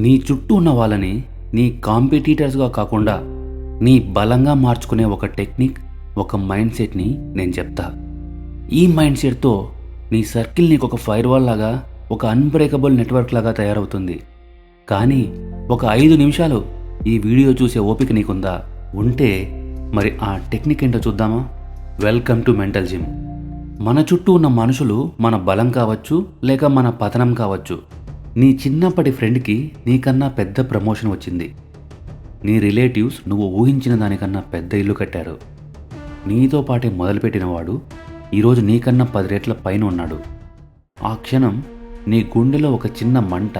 నీ చుట్టూ ఉన్న వాళ్ళని నీ కాంపిటీటర్స్గా కాకుండా నీ బలంగా మార్చుకునే ఒక టెక్నిక్ ఒక మైండ్ సెట్ని నేను చెప్తా. ఈ మైండ్ సెట్తో నీ సర్కిల్ నీకు ఒక ఫైర్ వాల్ లాగా ఒక అన్బ్రేకబుల్ నెట్వర్క్ లాగా తయారవుతుంది. కానీ ఒక ఐదు నిమిషాలు ఈ వీడియో చూసే ఓపిక నీకుందా? ఉంటే మరి ఆ టెక్నిక్ ఏంటో చూద్దామా? Welcome to mental gym. మన చుట్టూ ఉన్న మనుషులు మన బలం కావచ్చు లేక మన పతనం కావచ్చు. నీ చిన్నప్పటి ఫ్రెండ్కి నీకన్నా పెద్ద ప్రమోషన్ వచ్చింది. నీ రిలేటివ్స్ నువ్వు ఊహించిన దానికన్నా పెద్ద ఇల్లు కట్టారు. నీతో పాటే మొదలుపెట్టినవాడు ఈరోజు నీకన్నా పది రెట్ల పైన ఉన్నాడు. ఆ క్షణం నీ గుండెలో ఒక చిన్న మంట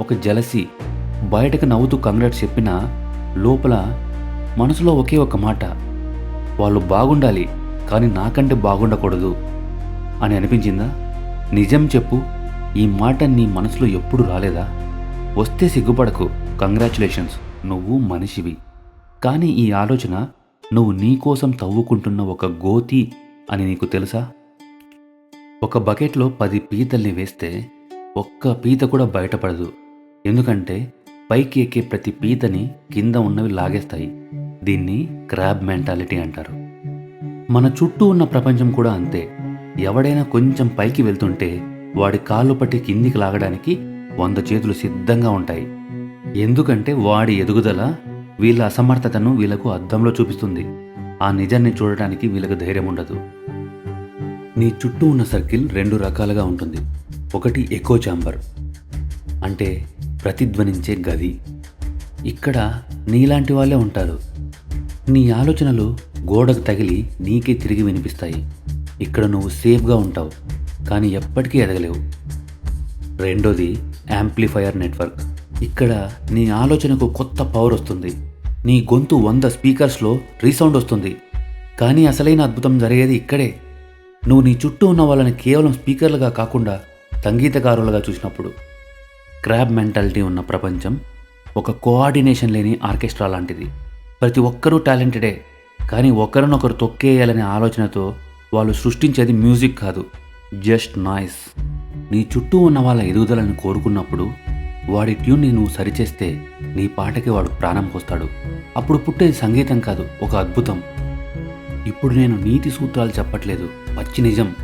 ఒక జలసి బయటకు నవ్వుతూ కంగ్రాట్స్ చెప్పినా లోపల మనసులో ఒకే ఒక మాట వాళ్ళు బాగుండాలి కానీ నాకంటే బాగుండకూడదు అని అనిపించిందా? నిజం చెప్పు. ఈ మాట నీ మనసులో ఎప్పుడు రాలేదా? వస్తే సిగ్గుపడకు. కంగ్రాచులేషన్స్ నువ్వు మనిషివి. కానీ ఈ ఆలోచన నువ్వు నీకోసం తవ్వుకుంటున్న ఒక గోతి అని నీకు తెలుసా? ఒక బకెట్లో పది పీతల్ని వేస్తే ఒక్క పీత కూడా బయటపడదు. ఎందుకంటే పైకి ఎక్కే ప్రతి పీతని కింద ఉన్నవి లాగేస్తాయి. దీన్ని క్రాబ్ మెంటాలిటీ అంటారు. మన చుట్టూ ఉన్న ప్రపంచం కూడా అంతే. ఎవడైనా కొంచెం పైకి వెళ్తుంటే వాడి కాళ్ళు పట్టి కిందికి లాగడానికి వంద చేతులు సిద్ధంగా ఉంటాయి. ఎందుకంటే వాడి ఎదుగుదల వీళ్ళ అసమర్థతను వీళ్ళకు అద్దంలో చూపిస్తుంది. ఆ నిజాన్ని చూడటానికి వీళ్ళకి ధైర్యం ఉండదు. నీ చుట్టూ ఉన్న సర్కిల్ రెండు రకాలుగా ఉంటుంది. ఒకటి ఎకో చాంబర్ అంటే ప్రతిధ్వనించే గది. ఇక్కడ నీలాంటి వాళ్ళే ఉంటారు. నీ ఆలోచనలు గోడకు తగిలి నీకే తిరిగి వినిపిస్తాయి. ఇక్కడ నువ్వు సేఫ్గా ఉంటావు. కానీ ఎప్పటికీ ఎదగలేవు. రెండోది యాంప్లిఫైయర్ నెట్వర్క్. ఇక్కడ నీ ఆలోచనకు కొత్త పవర్ వస్తుంది. నీ గొంతు వంద స్పీకర్స్లో రీసౌండ్ వస్తుంది. కానీ అసలైన అద్భుతం జరిగేది ఇక్కడే. నువ్వు నీ చుట్టూ ఉన్న వాళ్ళని కేవలం స్పీకర్లుగా కాకుండా సంగీతకారులుగా చూసినప్పుడు. క్రాబ్ మెంటాలిటీ ఉన్న ప్రపంచం ఒక కోఆర్డినేషన్ లేని ఆర్కెస్ట్రా లాంటిది. ప్రతి ఒక్కరూ టాలెంటెడే కానీ ఒకరినొకరు తొక్కేయాలనే ఆలోచనతో వాళ్ళు సృష్టించేది మ్యూజిక్ కాదు. Just noise. నీ చుట్టూ ఉన్న వాళ్ళ ఎదుగుదలను కోరుకున్నప్పుడు వాడి ట్యూన్ని నువ్వు సరిచేస్తే నీ పాటకి వాడు ప్రాణం పోస్తాడు. అప్పుడు పుట్టేది సంగీతం కాదు ఒక అద్భుతం. ఇప్పుడు నేను నీతి సూత్రాలు చెప్పట్లేదు పచ్చి నిజం.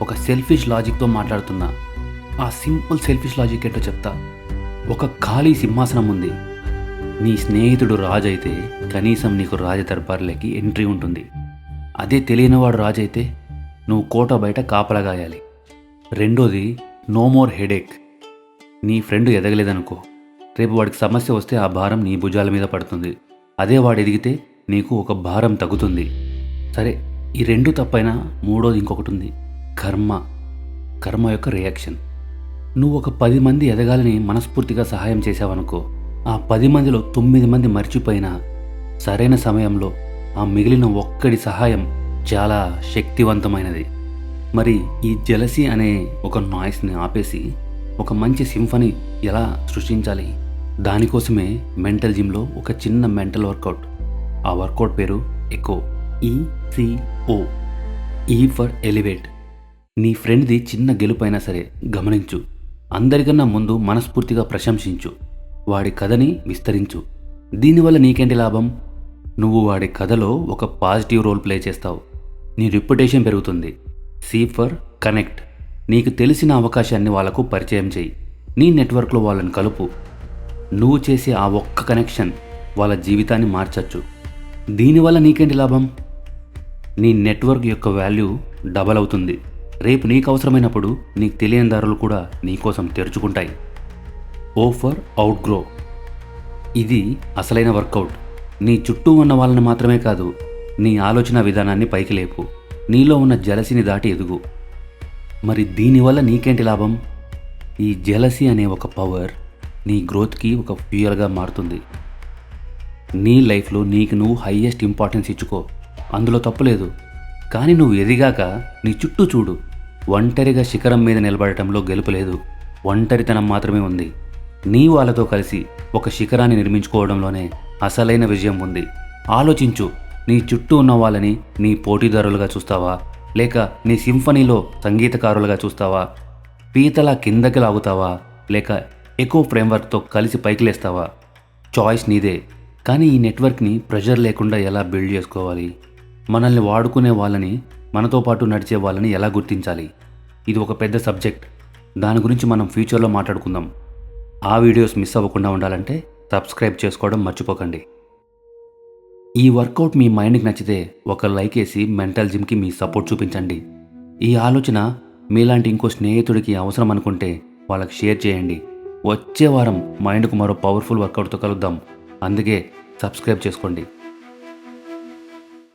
ఒక సెల్ఫిష్ లాజిక్తో మాట్లాడుతున్నా. ఆ సింపుల్ సెల్ఫిష్ లాజిక్ ఏంటో చెప్తా. ఒక ఖాళీ సింహాసనం ఉంది. నీ స్నేహితుడు రాజు అయితే కనీసం నీకు రాజ దర్బార్లకి ఎంట్రీ ఉంటుంది. అదే తెలియనివాడు రాజు అయితే నువ్వు కోట బయట కాపలగాయాలి రెండోది నో మోర్ హెడేక్ నీ ఫ్రెండ్ ఎదగలేదనుకో. రేపు వాడికి సమస్య వస్తే ఆ భారం నీ భుజాల మీద పడుతుంది. అదే వాడు ఎదిగితే నీకు ఒక భారం తగ్గుతుంది. సరే ఈ రెండు తప్పైనా మూడోది ఇంకొకటి ఉంది. కర్మ. కర్మ యొక్క రియాక్షన్ నువ్వు ఒక పది మంది ఎదగాలని మనస్ఫూర్తిగా సహాయం చేశావనుకో. ఆ పది మందిలో తొమ్మిది మంది మర్చిపోయినా సరైన సమయంలో ఆ మిగిలిన ఒక్కడి సహాయం చాలా శక్తివంతమైనది. మరి ఈ జలసి అనే ఒక నాయిస్ని ఆపేసి ఒక మంచి సింఫనీ ఎలా సృష్టించాలి? దానికోసమే మెంటల్ జిమ్లో ఒక చిన్న మెంటల్ వర్కౌట్. ఆ వర్కౌట్ పేరు echo. E C O E for elevate. నీ ఫ్రెండ్ది చిన్న గెలుపైనా సరే గమనించు. అందరికన్నా ముందు మనస్ఫూర్తిగా ప్రశంసించు. వాడి కథని విస్తరించు. దీనివల్ల నీకేంటి లాభం? నువ్వు వాడి కథలో ఒక పాజిటివ్ రోల్ ప్లే చేస్తావు. నీ రిప్యుటేషన్ పెరుగుతుంది. సీ ఫర్ కనెక్ట్ నీకు తెలిసిన అవకాశాన్ని వాళ్ళకు పరిచయం చేయి. నీ నెట్వర్క్లో వాళ్ళని కలుపు. నువ్వు చేసే ఆ ఒక్క కనెక్షన్ వాళ్ళ జీవితాన్ని మార్చచ్చు. దీనివల్ల నీకేంటి లాభం? నీ నెట్వర్క్ యొక్క వాల్యూ డబల్ అవుతుంది. రేపు నీకు అవసరమైనప్పుడు నీకు తెలియని దారులు కూడా నీకోసం తెరుచుకుంటాయి. ఓ ఫర్ అవుట్ గ్రో ఇది అసలైన వర్కౌట్ నీ చుట్టూ ఉన్న వాళ్ళని మాత్రమే కాదు నీ ఆలోచన విధానాన్ని పైకి లేపు. నీలో ఉన్న జలసిని దాటి ఎదుగు. మరి దీనివల్ల నీకేంటి లాభం? ఈ జలసి అనే ఒక పవర్ నీ గ్రోత్కి ఒక ఫ్యూయల్గా మారుతుంది. నీ లైఫ్లో నీకు నువ్వు హయ్యెస్ట్ ఇంపార్టెన్స్ ఇచ్చుకో. అందులో తప్పులేదు కానీ నువ్వు ఎదిగాక నీ చుట్టూ చూడు. ఒంటరిగా శిఖరం మీద నిలబడటంలో గెలుపలేదు ఒంటరితనం మాత్రమే ఉంది. నీ వాళ్ళతో కలిసి ఒక శిఖరాన్ని నిర్మించుకోవడంలోనే అసలైన విజయం ఉంది. ఆలోచించు. నీ చుట్టూ ఉన్న వాళ్ళని నీ పోటీదారులుగా చూస్తావా? లేక నీ సింఫనీలో సంగీతకారులుగా చూస్తావా? పీతలా కిందకి లాగుతావా? లేక ఎకో ఫ్రేమ్వర్క్తో కలిసి పైకి లేస్తావా చాయిస్ నీదే. కానీ ఈ నెట్వర్క్ని ప్రెషర్ లేకుండా ఎలా బిల్డ్ చేసుకోవాలి? మనల్ని వాడుకునే వాళ్ళని మనతో పాటు నడిచే వాళ్ళని ఎలా గుర్తించాలి? ఇది ఒక పెద్ద సబ్జెక్ట్. దాని గురించి మనం ఫ్యూచర్లో మాట్లాడుకుందాం. ఆ వీడియోస్ మిస్ అవ్వకుండా ఉండాలంటే సబ్స్క్రైబ్ చేసుకోవడం మర్చిపోకండి. ఈ వర్కౌట్ మీ మైండ్కి నచ్చితే ఒక లైక్ వేసి మెంటల్ జిమ్కి మీ సపోర్ట్ చూపించండి. ఈ ఆలోచన మీలాంటి ఇంకో స్నేహితుడికి అవసరం అనుకుంటే వాళ్ళకి షేర్ చేయండి. వచ్చే వారం మైండ్కు మరో పవర్ఫుల్ వర్కౌట్తో కలుద్దాం. అందుకే సబ్స్క్రైబ్ చేసుకోండి.